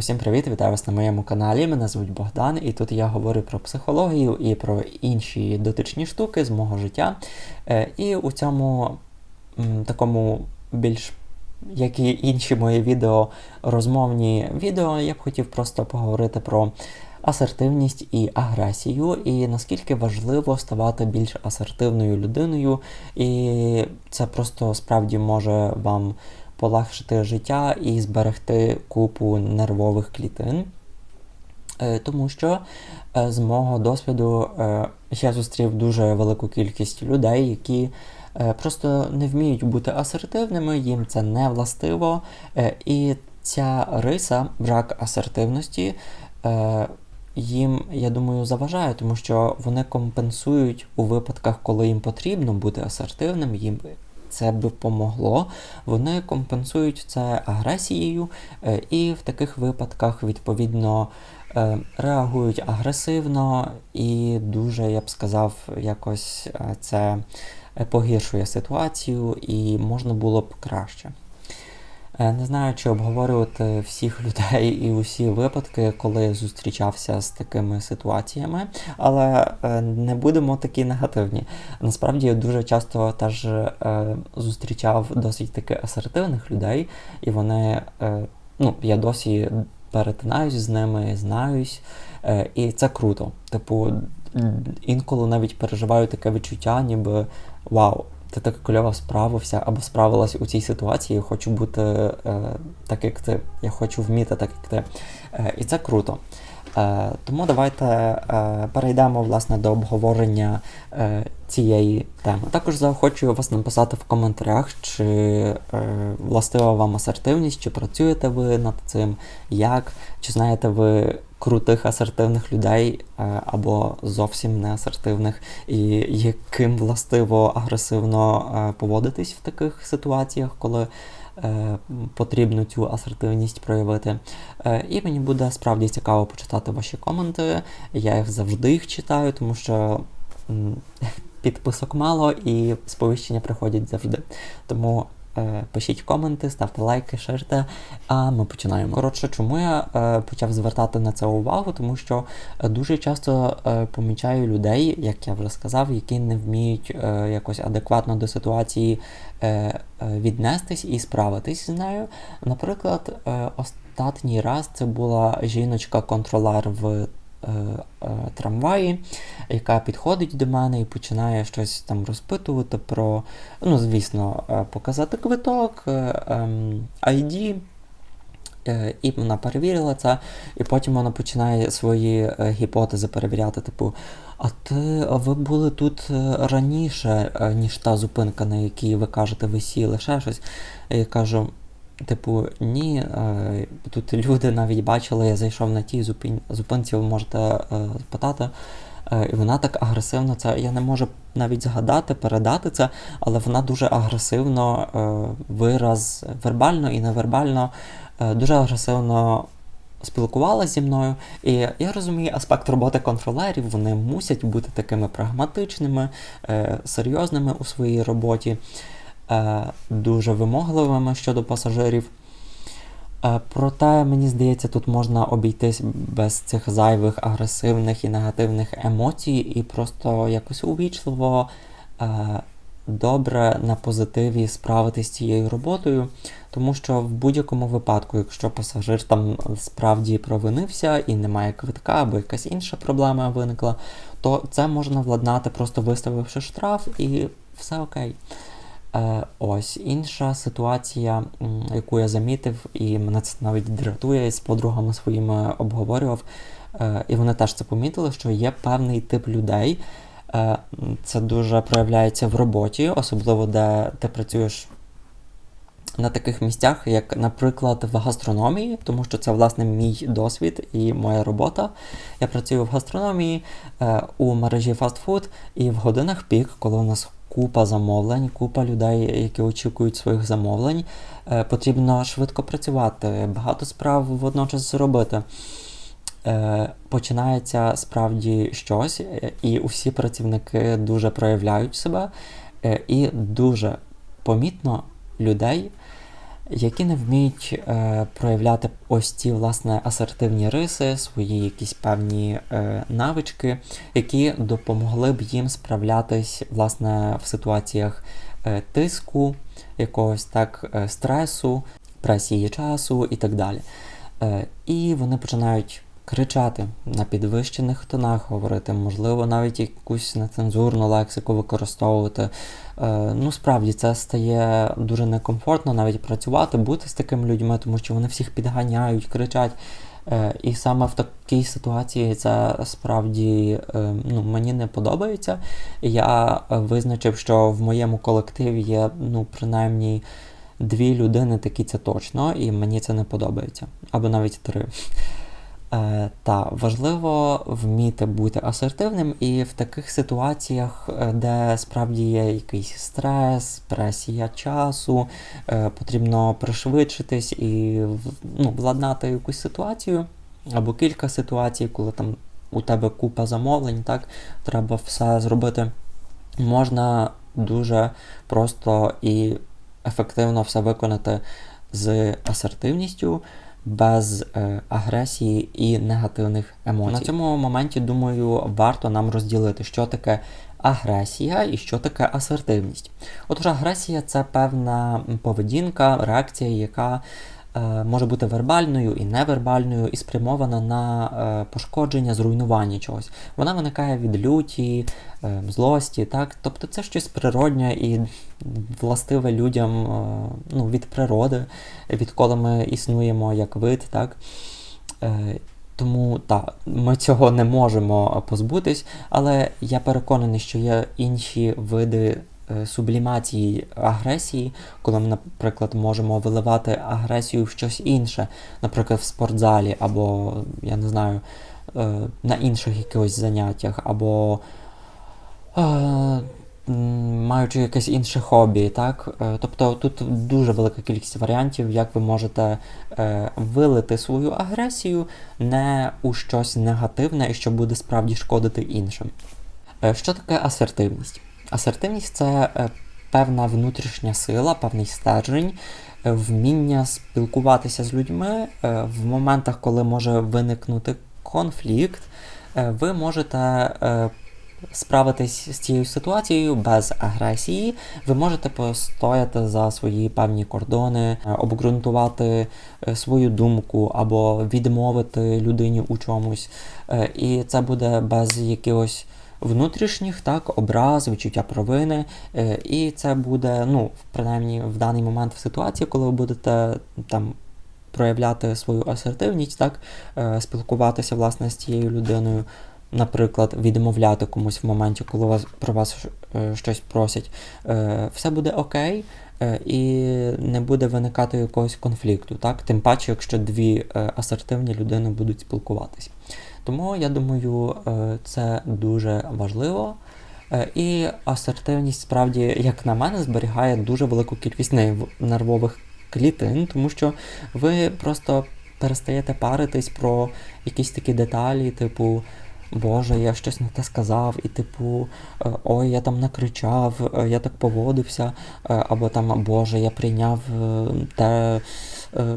Усім привіт, вітаю вас на моєму каналі. Мене звуть Богдан, і тут я говорю про психологію і про інші дотичні штуки з мого життя. Е, І у цьому такому більш як і інші мої відео, розмовні відео, я б хотів просто поговорити про асертивність і агресію, і наскільки важливо ставати більш асертивною людиною, і це просто справді може вам полегшити життя і зберегти купу нервових клітин. Е, Тому що е, з мого досвіду е, я зустрів дуже велику кількість людей, які просто не вміють бути асертивними, їм це не властиво. І ця риса, брак асертивності, їм, я думаю, заважає, тому що вони компенсують у випадках, коли їм потрібно бути асертивним, їм це б помогло. Вони компенсують це агресією, е, і в таких випадках, відповідно, е, реагують агресивно і дуже, я б сказав, якось е, це погіршує ситуацію і можна було б краще. Е, Не знаю, чи обговорювати всіх людей і усі випадки, коли я зустрічався з такими ситуаціями, але е, не будемо такі негативні. Насправді я дуже часто теж е, зустрічав досить таки асертивних людей, і вони, ну, я досі перетинаюсь з ними, знаюсь, і це круто. Типу, інколи навіть переживаю таке відчуття, ніби вау. Ти так кльово справився або справилась у цій ситуації, хочу бути е, так, як ти. Я хочу вміти так, як ти. Е, і це круто. Е, тому давайте е, перейдемо власне до обговорення е, цієї теми. Також заохочую вас написати в коментарях, чи е, властива вам асертивність, чи працюєте ви над цим, як, чи знаєте ви крутих асертивних людей е, або зовсім не асертивних, і яким властиво агресивно е, поводитись в таких ситуаціях, коли е, потрібно цю асертивність проявити. І мені буде справді цікаво почитати ваші коменти. Я їх завжди їх читаю, тому що підписок мало і сповіщення приходять завжди. Тому пишіть коменти, ставте лайки, ширте, а ми починаємо. Коротше, чому я е, почав звертати на це увагу? Тому що е, дуже часто е, помічаю людей, як я вже сказав, які не вміють е, якось адекватно до ситуації е, е, віднестись і справитись з нею. Наприклад, е, останній раз це була жіночка-контролер в е, е, трамваї, яка підходить до мене і починає щось там розпитувати про, ну, звісно, е, показати квиток, е, ем, ID. Е, І вона перевірила це, і потім вона починає свої е, гіпотези перевіряти, типу, а ти, ви були тут е, раніше, е, ніж та зупинка, на якій ви кажете, ви сіли, ще щось. Я кажу, типу, ні, е, тут люди навіть бачили, я зайшов на тій зупин... зупинці, ви можете е, питати. Е, І вона так агресивно це. Я не можу навіть згадати, передати це, але вона дуже агресивно вираз вербально і невербально, дуже агресивно спілкувалася зі мною. І я розумію аспект роботи контролерів, вони мусять бути такими прагматичними, серйозними у своїй роботі, дуже вимогливими щодо пасажирів. Е, Проте, мені здається, тут можна обійтись без цих зайвих агресивних і негативних емоцій, і просто якось увічливо, е, добре на позитиві справитись з цією роботою. Тому що в будь-якому випадку, якщо пасажир там справді провинився і немає квитка, або якась інша проблема виникла, то це можна владнати, просто виставивши штраф, і все окей. Е, ось інша ситуація, яку я замітив, і мене це навіть дратує, з подругами своїми обговорював, е, і вони теж це помітили, що є певний тип людей. Е, це дуже проявляється в роботі, особливо де ти працюєш на таких місцях, як, наприклад, в гастрономії, тому що це власне мій досвід і моя робота. Я працюю в гастрономії у мережі фастфуд, і в годинах пік, коли у нас купа замовлень, купа людей, які очікують своїх замовлень, е, потрібно швидко працювати, багато справ водночас зробити. Е, починається справді щось, е, і усі працівники дуже проявляють себе, і дуже помітно людей, які не вміють е, проявляти ось ці власне асертивні риси, свої якісь певні е, навички, які допомогли б їм справлятись власне в ситуаціях е, тиску, якогось так е, стресу, пресії часу і так далі. Е, і вони починають кричати на підвищених тонах, говорити, можливо, навіть якусь нецензурну лексику використовувати. Е, ну, справді це стає дуже некомфортно навіть працювати, бути з такими людьми, тому що вони всіх підганяють, кричать. Е, і саме в такій ситуації це справді е, ну, мені не подобається. Я визначив, що в моєму колективі є ну, принаймні дві людини, такі це точно, і мені це не подобається. Або навіть три. Е, Та важливо вміти бути асертивним, і в таких ситуаціях, е, де справді є якийсь стрес, пресія часу, е, потрібно пришвидшитись і ну, владнати якусь ситуацію або кілька ситуацій, коли там у тебе купа замовлень, так треба все зробити. Можна дуже просто і ефективно все виконати з асертивністю, без е, агресії і негативних емоцій. На цьому моменті, думаю, варто нам розділити, що таке агресія і що таке асертивність. Отож, агресія це певна поведінка, реакція, яка може бути вербальною і невербальною, і спрямована на е, пошкодження, зруйнування чогось. Вона виникає від люті, е, злості, так? Тобто це щось природнє і властиве людям е, ну, від природи, відколи ми існуємо як вид, так? Е, тому так, ми цього не можемо позбутись, але я переконаний, що є інші види е, сублімації агресії, коли ми, наприклад, можемо виливати агресію в щось інше, наприклад, в спортзалі, або, я не знаю, е, на інших якихось заняттях, або е, маючи якесь інше хобі, так? Е, Тобто тут дуже велика кількість варіантів, як ви можете е, вилити свою агресію не у щось негативне і що буде справді шкодити іншим. Е, Що таке асертивність? Асертивність це е, певна внутрішня сила, певний стержень, е, вміння спілкуватися з людьми е, в моментах, коли може виникнути конфлікт. Ви можете справитись з цією ситуацією без агресії. Ви можете постояти за свої певні кордони, обґрунтувати свою думку або відмовити людині у чомусь. І це буде без якихось внутрішніх так, образ, відчуття провини. Е, І це буде, ну, принаймні, в даний момент в ситуації, коли ви будете там. Проявляти свою асертивність, так, е, спілкуватися власне з цією людиною, наприклад, відмовляти комусь в моменті, коли вас про вас е, щось просять, все буде окей, і не буде виникати якогось конфлікту, так? Тим паче, якщо дві асертивні людини будуть спілкуватись. Тому я думаю, е, це дуже важливо. Е, І асертивність справді, як на мене, зберігає дуже велику кількість нервових клітин, тому що ви просто перестаєте паритись про якісь такі деталі, типу. Боже, я щось не те сказав, і типу, е, ой, я там накричав, я так поводився, або там Боже, я прийняв те,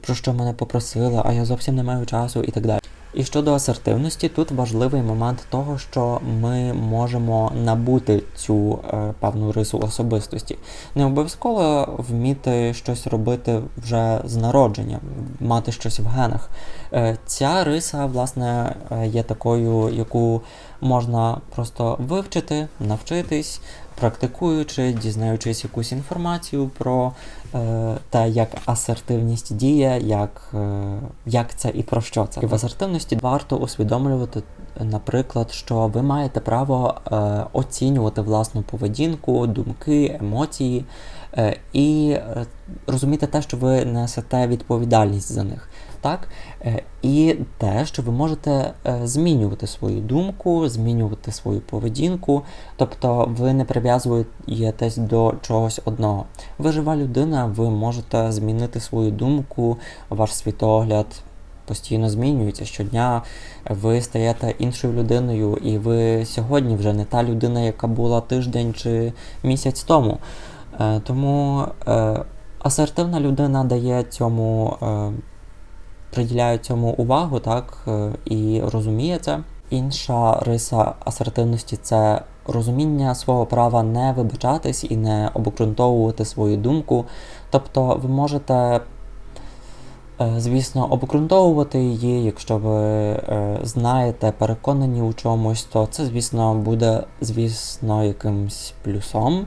про що мене попросили, а я зовсім не маю часу і так далі. І щодо асертивності, тут важливий момент того, що ми можемо набути цю е, певну рису особистості. Не обов'язково вміти щось робити вже з народження, мати щось в генах. Е, ця риса, власне, е, є такою, яку можна просто вивчити, навчитись, практикуючи, дізнаючись якусь інформацію про е, те, як асертивність діє, як, е, як це і про що це. І в асертивності варто усвідомлювати, наприклад, що ви маєте право е, оцінювати власну поведінку, думки, емоції е, і е, розуміти те, що ви несете відповідальність за них. Так? Е, І те, що ви можете е, змінювати свою думку, змінювати свою поведінку, тобто ви не прив'язуєтесь до чогось одного. Ви жива людина, ви можете змінити свою думку, ваш світогляд постійно змінюється. Щодня ви стаєте іншою людиною, і ви сьогодні вже не та людина, яка була тиждень чи місяць тому. Е, Тому Асертивна людина дає цьому, приділяє цьому увагу, так, е, і розуміє це. Інша риса асертивності це розуміння свого права не вибачатись і не обґрунтовувати свою думку. Тобто ви можете, е, звісно, обґрунтовувати її, якщо ви е, знаєте, переконані у чомусь, то це, звісно, буде, звісно, якимсь плюсом.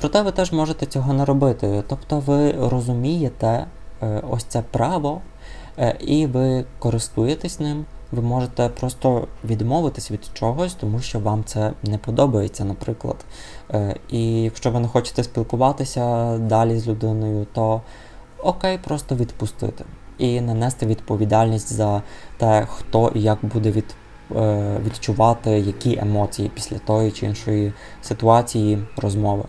Проте ви теж можете цього не робити. Тобто ви розумієте ось це право, і ви користуєтесь ним. Ви можете просто відмовитись від чогось, тому що вам це не подобається, наприклад. Е, І якщо ви не хочете спілкуватися далі з людиною, то окей, просто відпустити і не нести відповідальність за те, хто і як буде від, е, відчувати які емоції після тої чи іншої ситуації розмови.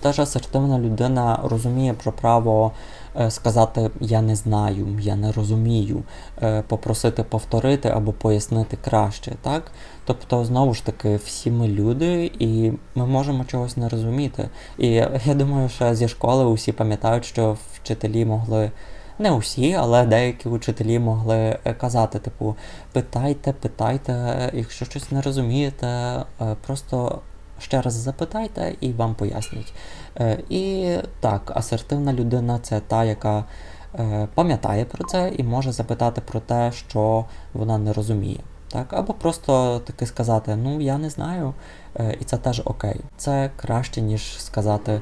Теж асертивна людина розуміє про право е, сказати я не знаю, я не розумію, е, попросити повторити або пояснити краще. так? Тобто, знову ж таки, всі ми люди, і ми можемо чогось не розуміти. І я думаю, що зі школи усі пам'ятають, що вчителі могли. Не усі, але деякі учителі могли е, казати, типу, питайте, питайте, якщо щось не розумієте, просто ще раз запитайте і вам пояснять. Е, І так, асертивна людина це та, яка е, пам'ятає про це і може запитати про те, що вона не розуміє. Так? Або просто таки сказати, ну я не знаю, е, і це теж окей. Це краще, ніж сказати.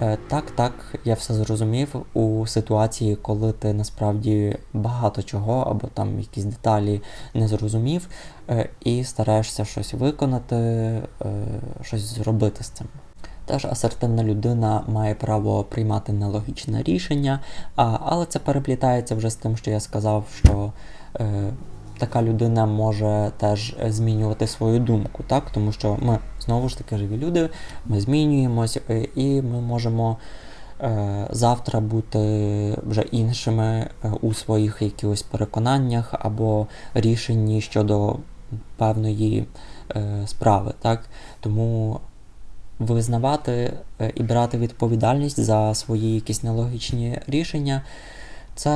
Е, Так, так, я все зрозумів у ситуації, коли ти насправді багато чого або там якісь деталі не зрозумів, е, і стараєшся щось виконати, е, щось зробити з цим. Теж асертивна людина має право приймати нелогічне рішення, але це переплітається вже з тим, що я сказав, що така людина може теж змінювати свою думку, так? тому що ми знову ж таки живі люди, ми змінюємось, е, і ми можемо е, завтра бути вже іншими е, у своїх якихось переконаннях або рішенні щодо певної е, справи. Так? Тому визнавати е, і брати відповідальність за свої якісь нелогічні рішення. Це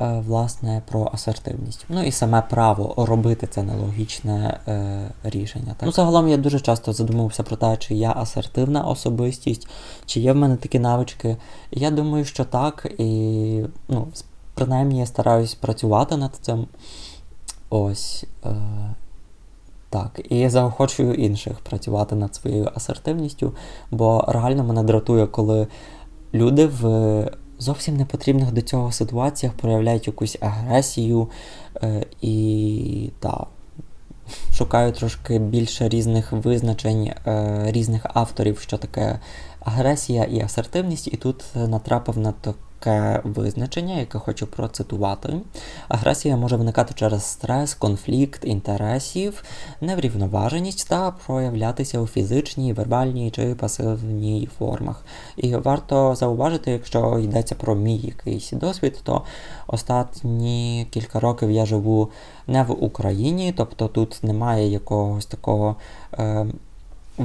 е, власне про асертивність. Ну і саме право робити це нелогічне е, рішення. Так? Ну, загалом я дуже часто задумувався про те, чи я асертивна особистість, чи є в мене такі навички. Я думаю, що так, і ну, принаймні я стараюсь працювати над цим. Ось. Е, так, і я заохочую інших працювати над своєю асертивністю, бо реально мене дратує, коли люди в зовсім непотрібних до цього ситуаціях проявляють якусь агресію е, і да, шукаю трошки більше різних визначень, е, різних авторів, що таке агресія і асертивність, і тут натрапив на таке визначення, яке хочу процитувати. Агресія може виникати через стрес, конфлікт інтересів, неврівноваженість та проявлятися у фізичній, вербальній чи пасивній формах. І варто зауважити, якщо йдеться про мій якийсь досвід, то останні кілька років я живу не в Україні, тобто тут немає якогось такого. Е,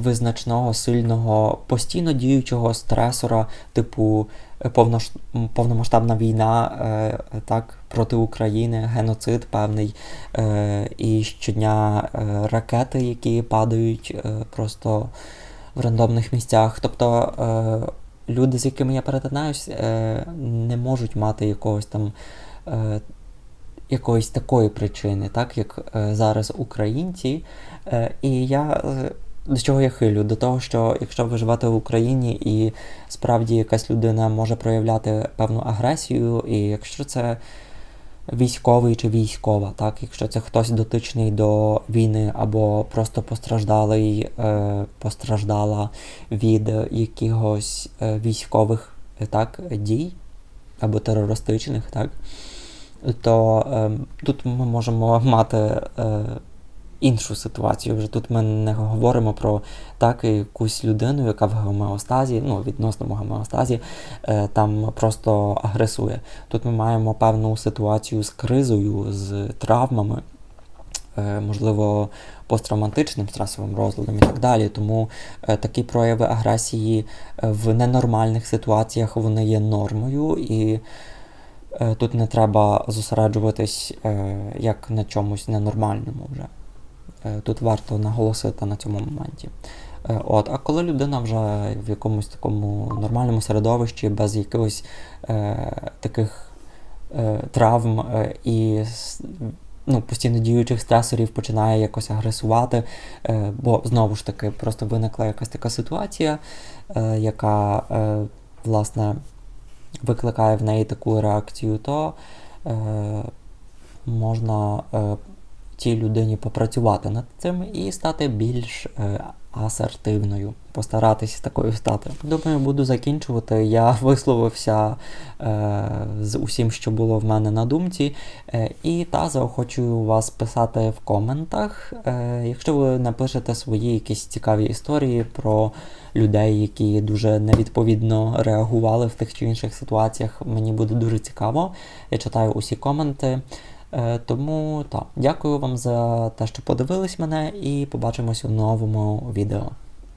Визначного, сильного, постійно діючого стресора, типу повнош... повномасштабна війна е, так, проти України, геноцид певний, е, і щодня е, ракети, які падають е, просто в рандомних місцях. Тобто е, люди, з якими я перетинаюсь, е, не можуть мати якогось там. Е, Якоїсь такої причини, так як е, зараз українці, е, і я е, до чого я хилю? До того, що якщо ви живете в Україні і справді якась людина може проявляти певну агресію, і якщо це військовий чи військова, так, якщо це хтось дотичний до війни або просто постраждалий, е, постраждала від якихось е, військових так, дій або терористичних, так, то е, тут ми можемо мати. Е, іншу ситуацію. Вже тут ми не говоримо про так якусь людину, яка в гомеостазі, ну, відносному гомеостазі, е, там просто агресує. Тут ми маємо певну ситуацію з кризою, з травмами. е, можливо, посттравматичним стресовим розладом і так далі. Тому е, такі прояви агресії е, в ненормальних ситуаціях вони є нормою, і е, тут не треба зосереджуватись е, як на чомусь ненормальному вже. Е, Тут варто наголосити на цьому моменті. Е, От, а коли людина вже в якомусь такому нормальному середовищі, без якихось е, таких е, травм е, і ну, постійно діючих стресорів починає якось агресувати, е, бо знову ж таки просто виникла якась така ситуація, е, яка е, власне викликає в неї таку реакцію, то е, можна е, цій людині попрацювати над цим і стати більш е, асертивною, постаратися такою стати. Думаю, буду закінчувати. Я висловився е, з усім, що було в мене на думці. Е, і та заохочую вас писати в коментах. Е, якщо ви напишете свої якісь цікаві історії про людей, які дуже невідповідно реагували в тих чи інших ситуаціях, мені буде дуже цікаво. Я читаю усі коменти. Е, Тому так, дякую вам за те, що подивились мене, і побачимось у новому відео.